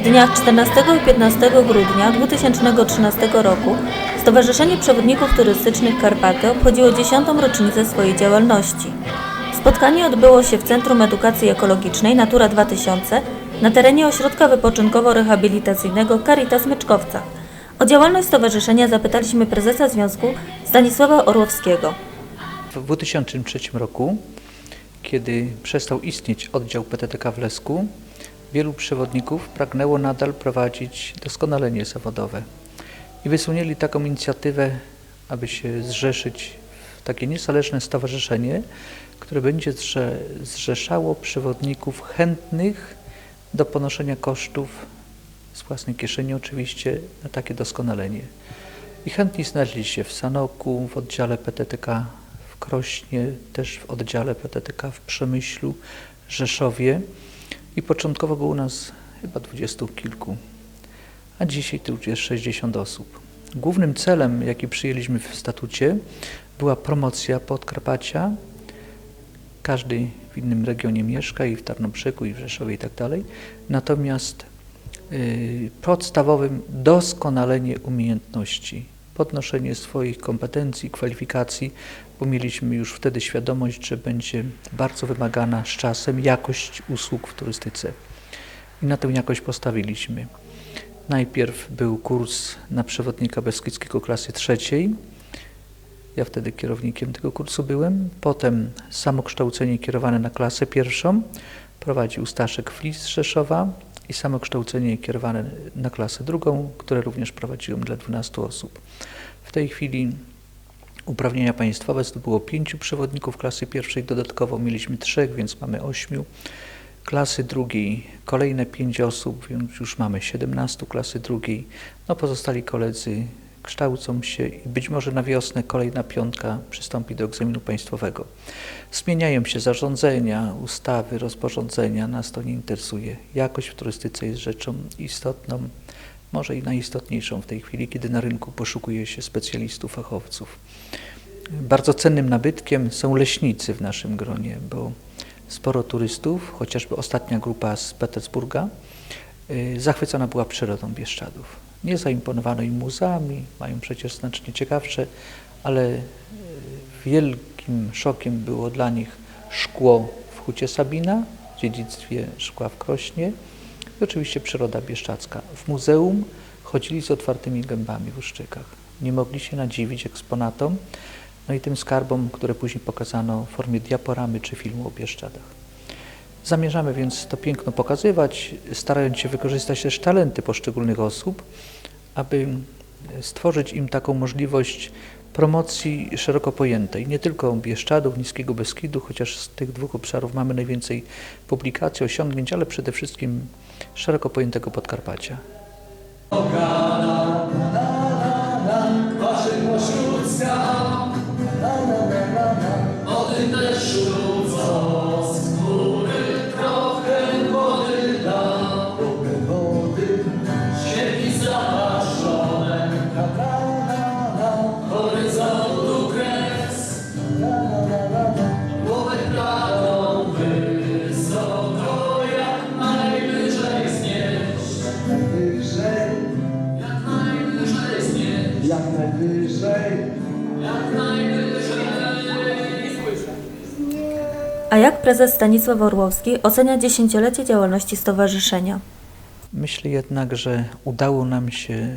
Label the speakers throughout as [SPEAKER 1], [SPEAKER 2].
[SPEAKER 1] W dniach 14 i 15 grudnia 2013 roku Stowarzyszenie Przewodników Turystycznych Karpaty obchodziło 10. rocznicę swojej działalności. Spotkanie odbyło się w Centrum Edukacji Ekologicznej Natura 2000 na terenie ośrodka wypoczynkowo-rehabilitacyjnego Caritas Myczkowca. O działalność stowarzyszenia zapytaliśmy prezesa związku Stanisława Orłowskiego.
[SPEAKER 2] W 2003 roku, kiedy przestał istnieć oddział PTTK w Lesku, wielu przewodników pragnęło nadal prowadzić doskonalenie zawodowe i wysunęli taką inicjatywę, aby się zrzeszyć w takie niezależne stowarzyszenie, które będzie zrze zrzeszało przewodników chętnych do ponoszenia kosztów z własnej kieszeni oczywiście na takie doskonalenie. I chętni znaleźli się w Sanoku, w oddziale PTTK w Krośnie, też w oddziale PTTK w Przemyślu, Rzeszowie i początkowo było nas chyba dwudziestu kilku, a dzisiaj już jest 60 osób. Głównym celem, jaki przyjęliśmy w statucie, była promocja Podkarpacia. Każdy w innym regionie mieszka i w Tarnobrzegu, i w Rzeszowie i tak dalej. Natomiast y, podstawowym doskonalenie umiejętności, podnoszenie swoich kompetencji, kwalifikacji, bo mieliśmy już wtedy świadomość, że będzie bardzo wymagana z czasem jakość usług w turystyce. I na tę jakość postawiliśmy. Najpierw był kurs na przewodnika Beskidzkiego klasy trzeciej. Ja wtedy kierownikiem tego kursu byłem. Potem samokształcenie kierowane na klasę pierwszą. Prowadził Staszek Flis z Rzeszowa i samokształcenie kierowane na klasę drugą, które również prowadziłem dla 12 osób. W tej chwili uprawnienia państwowe zdobyło pięciu przewodników klasy pierwszej, dodatkowo mieliśmy trzech, więc mamy ośmiu. Klasy drugiej kolejne pięć osób, więc już mamy 17 klasy drugiej. No pozostali koledzy kształcą się i być może na wiosnę kolejna piątka przystąpi do egzaminu państwowego. Zmieniają się zarządzenia, ustawy, rozporządzenia, nas to nie interesuje. Jakość w turystyce jest rzeczą istotną, może i najistotniejszą w tej chwili, kiedy na rynku poszukuje się specjalistów, fachowców. Bardzo cennym nabytkiem są leśnicy w naszym gronie, bo sporo turystów, chociażby ostatnia grupa z Petersburga, y, zachwycona była przyrodą Bieszczadów. Nie zaimponowano im muzeami, mają przecież znacznie ciekawsze, ale y, wielkim szokiem było dla nich szkło w Hucie Sabina, w dziedzictwie szkła w Krośnie i oczywiście przyroda bieszczadzka. W muzeum chodzili z otwartymi gębami w Uszczykach. Nie mogli się nadziwić eksponatom, no i tym skarbom, które później pokazano w formie diaporamy czy filmu o Bieszczadach. Zamierzamy więc to piękno pokazywać, starając się wykorzystać też talenty poszczególnych osób, aby stworzyć im taką możliwość promocji szeroko pojętej, nie tylko Bieszczadów, Niskiego Beskidu, chociaż z tych dwóch obszarów mamy najwięcej publikacji, osiągnięć, ale przede wszystkim szeroko pojętego Podkarpacia.
[SPEAKER 1] A jak prezes Stanisław Orłowski ocenia dziesięciolecie działalności stowarzyszenia?
[SPEAKER 2] Myślę jednak, że udało nam się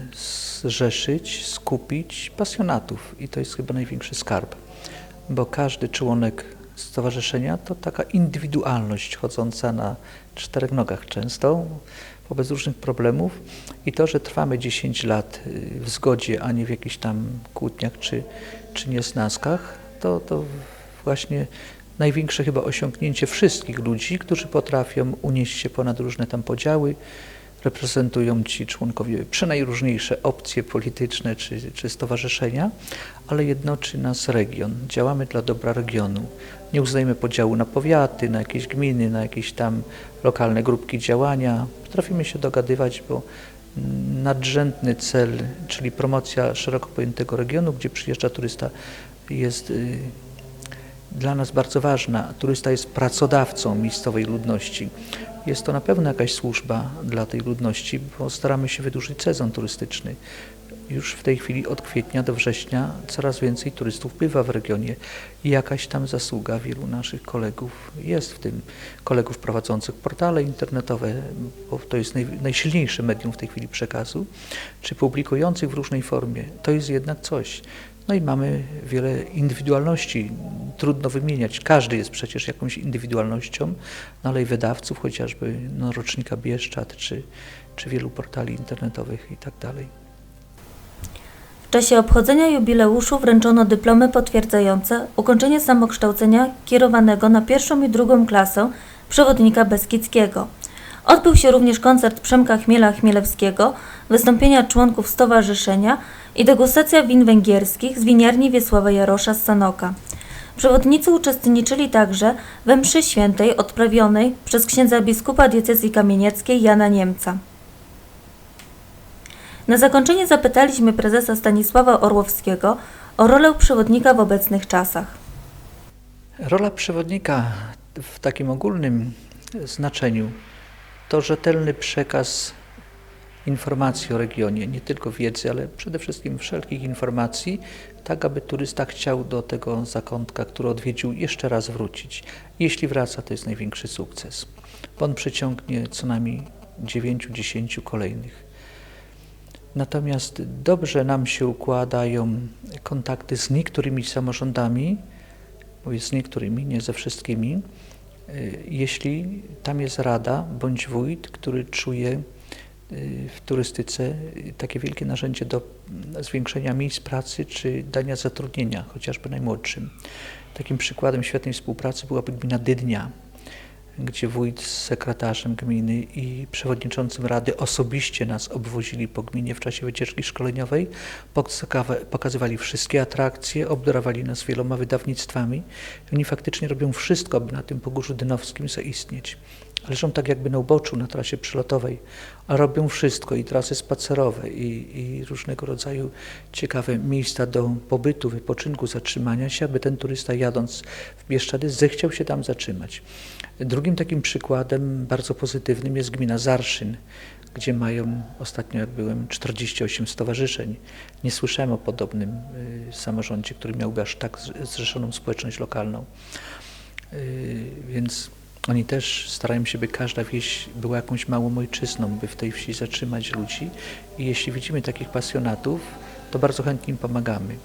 [SPEAKER 2] zrzeszyć, skupić pasjonatów i to jest chyba największy skarb, bo każdy członek stowarzyszenia to taka indywidualność chodząca na czterech nogach często wobec różnych problemów i to, że trwamy 10 lat y, w zgodzie, a nie w jakichś tam kłótniach czy, czy niesnaskach, to, to właśnie największe chyba osiągnięcie wszystkich ludzi, którzy potrafią unieść się ponad różne tam podziały, reprezentują ci członkowie przenajróżniejsze opcje polityczne czy, czy stowarzyszenia, ale jednoczy nas region. Działamy dla dobra regionu. Nie uznajemy podziału na powiaty, na jakieś gminy, na jakieś tam lokalne grupki działania. Potrafimy się dogadywać, bo nadrzędny cel, czyli promocja szeroko pojętego regionu, gdzie przyjeżdża turysta, jest y, dla nas bardzo ważna. Turysta jest pracodawcą miejscowej ludności. Jest to na pewno jakaś służba dla tej ludności, bo staramy się wydłużyć sezon turystyczny. Już w tej chwili od kwietnia do września coraz więcej turystów bywa w regionie i jakaś tam zasługa wielu naszych kolegów jest w tym. Kolegów prowadzących portale internetowe, bo to jest naj, najsilniejsze medium w tej chwili przekazu, czy publikujących w różnej formie. To jest jednak coś. No i mamy wiele indywidualności, trudno wymieniać. Każdy jest przecież jakąś indywidualnością, no ale i wydawców, chociażby no, rocznika Bieszczad, czy, czy wielu portali internetowych i tak.
[SPEAKER 1] W czasie obchodzenia jubileuszu wręczono dyplomy potwierdzające ukończenie samokształcenia kierowanego na pierwszą i drugą klasę przewodnika Beskidzkiego. Odbył się również koncert Przemka Chmiela Chmielewskiego, wystąpienia członków stowarzyszenia i degustacja win węgierskich z winiarni Wiesława Jarosza z Sanoka. Przewodnicy uczestniczyli także we mszy świętej odprawionej przez księdza biskupa diecezji kamienieckiej Jana Niemca. Na zakończenie zapytaliśmy prezesa Stanisława Orłowskiego o rolę przewodnika w obecnych czasach.
[SPEAKER 2] Rola przewodnika w takim ogólnym znaczeniu to rzetelny przekaz informacji o regionie, nie tylko wiedzy, ale przede wszystkim wszelkich informacji, tak aby turysta chciał do tego zakątka, który odwiedził, jeszcze raz wrócić. Jeśli wraca, to jest największy sukces, bo on przyciągnie co najmniej 9-10 kolejnych. Natomiast dobrze nam się układają kontakty z niektórymi samorządami, mówię z niektórymi, nie ze wszystkimi, jeśli tam jest rada bądź wójt, który czuje y, w turystyce y, takie wielkie narzędzie do mm, zwiększenia miejsc pracy czy dania zatrudnienia, chociażby najmłodszym. Takim przykładem świetnej współpracy byłaby gmina Dydnia, gdzie wójt z sekretarzem gminy i przewodniczącym rady osobiście nas obwozili po gminie w czasie wycieczki szkoleniowej, pokazywa- pokazywali wszystkie atrakcje, obdarowali nas wieloma wydawnictwami. Oni faktycznie robią wszystko, aby na tym Pogórzu Dynowskim zaistnieć. Leżą tak jakby na uboczu, na trasie przylotowej, a robią wszystko i trasy spacerowe i, i różnego rodzaju ciekawe miejsca do pobytu, wypoczynku, zatrzymania się, aby ten turysta jadąc w Bieszczady zechciał się tam zatrzymać. Drugim takim przykładem bardzo pozytywnym jest gmina Zarszyn, gdzie mają, ostatnio jak byłem, 48 stowarzyszeń. Nie słyszałem o podobnym y, samorządzie, który miałby aż tak zrzeszoną społeczność lokalną. Y, Więc oni też starają się, by każda wieś była jakąś małą ojczyzną, by w tej wsi zatrzymać ludzi. I jeśli widzimy takich pasjonatów, to bardzo chętnie im pomagamy.